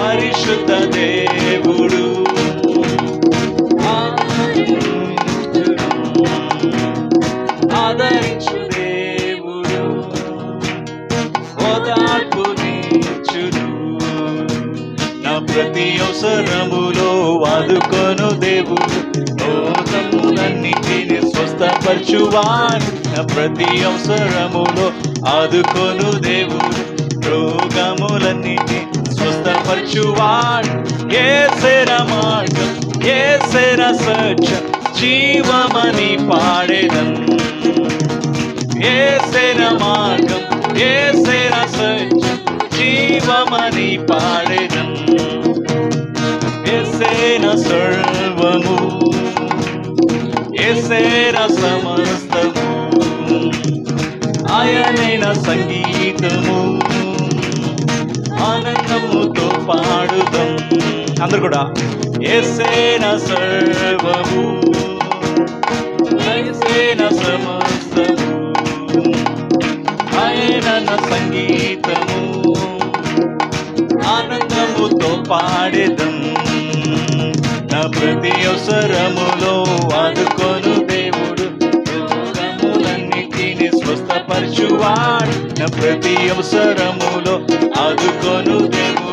పరిశుద్ధ దేవుడు. ఆదరించు దేవుడు. ఓదార్పునిచ్చును నా ప్రతి అవసరములో వాదుకొను దేవుడు. లోకములన్నిటిని స్వస్థపరచువాడు నా ప్రతి అవసరములో ఆదుకొను దేవుడు. రోగములన్నిటిని స్వస్థపరచువాడు ఏ సేర మార్గం ఏ సేర సత్యం జీవమని పాడేదం ఏ సేర మార్గం ఏ సేర సత్యం జీవమని పాడేదం ఎసేన సర్వము అందరు కూడా. ఎసేన సర్వము ఎసేన సమస్తము ఆయన సంగీతము ఆనందముతో పాడేదం. నా ప్రతి అవసరములో ఆదుకొను దేవుడు. రోగములన్నిటిని స్వస్థపరచువాడు. నా ప్రతి అవసరములో ఆదుకొను దేవుడు.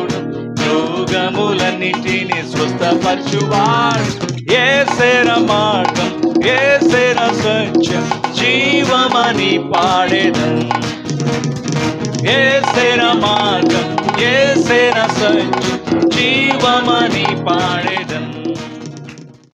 రోగములన్నిటిని స్వస్థపరచువాడు. ఏ సేర మార్గం ఏ సేర సత్యం జీవమని పాడేదం. ఏ సేన మార్గం ఏ సేన సత్యం జీవమని పాడేదం.